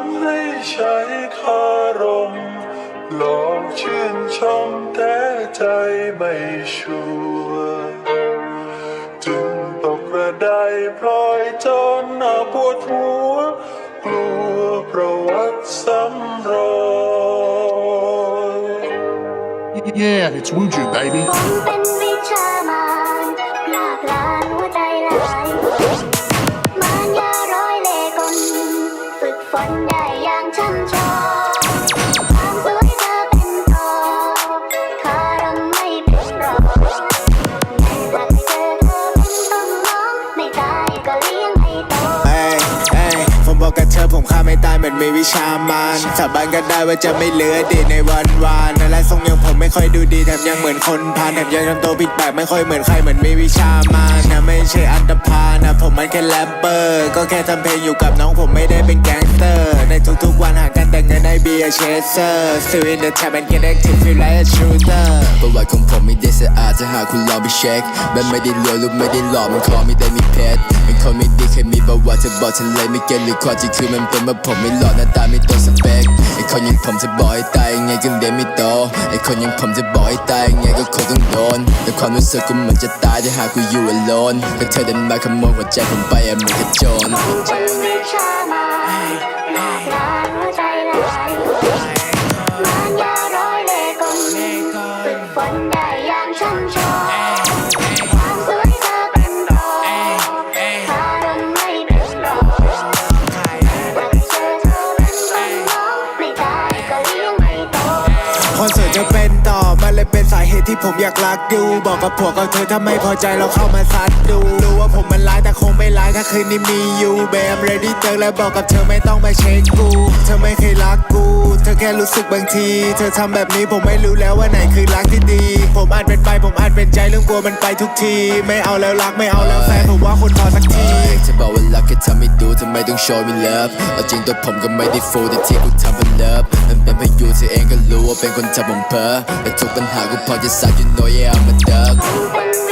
นให้ใช้คารมหลองชื่นชมแต่ใจไม่ชัวจึงตกกระไดพลอยจนหน้าปวดหัว กลัวประวัติซ้ำรอย Yeah, it's Wuju, baby. เป็นวิชามารพลาก บอกกับเธอผมฆ่า ไม่ตายเหมือนมีวิชามานสาบานก็ได้ว่าจะไม่เหลือดีในวันวานนั่นแหละทรงย่างผมไม่ค่อยดูดีแถมยังเหมือนคนพาลแถมยังทำตัวผิดแปลกไม่ค่อยเหมือนใครเหมือนมีวิชามานนะไม่ใช่อันตพานะผมมันแค่แรปเปอร์ก็แค่ทำเพลงอยู่กับน้องผมไม่ได้เป็นแก๊งสเตอร์ ในทุกๆวันหากันแต่เงินในเบียร์เชสเซอร์ still in the trap and get active feel like a shooter ประวัติของผมไม่ได้สะอาดถ้าหาคุณลองไปเช็คแบบไม่ได้รวยหรือไม่ได้หล่อมันขอไม่ได้มีเพชรเป็นคนไม่ดีแค่มีประวัติจะบอกฉันเลยไม่เก็ตหรือความจริงคือมันเป็นว่าผมไม่หล่อหน้าตาไม่ตรงสเปคไอ้คนยังผมจะบอกให้ตายยังไงก็เรียนไม่โตไอ้คนยังผมจะบอกให้ตายยังไงก็คงต้องโดนแต่ความรู้สึกกูเหมือนจะตายถ้าหากกูอยู่ alone ก็เธอเดินมาขโมยหัวใจผมไปอะเหมือนกับโจรเป็นวิชามารหลากหัวใจลายมารยาร้อยเล่ห์กลฝึกฝนได้อย่างช่ำชอง คอนเสิร์ตจะเป็นต่อ มันเลยเป็นสาเหตุที่ผมอยากรักดูบอกกับผัวกับเธอถ้าไม่พอใจเราเข้ามาซัดดูรู้ว่าผมมันร้ายแต่คงไม่ร้ายถ้าคืนนี้มีอยู่แบมเรดี้เจอแล้วบอกกับเธอไม่ต้องมาเช็คกู เธอไม่เคยรักกู เธอแค่รู้สึกบางที เธอทำแบบนี้ผมไม่รู้แล้วว่าไหนคือรักที่ดี ผมอาจเป็นไปผมอาจเป็นใจเรื่องกลัวมันไปทุกที ไม่เอาแล้วรักไม่เอาแล้วแฟนผมว่าคนพอสักทีจะบอกว่ารักแค่ทำให้ดูทำ ไม่ต้องโชว์มีเลิฟเอาจริงตัวผมก็ไม่ได้ฟูแต่ที่กูทำเป็นเลิฟมันเป็นเพราะอยู่เอเองก็รู้ว่าเป็นคนทำผมเพ้อแต่ทุกปัญหากูพอจะสัก you know yeah I'm a duck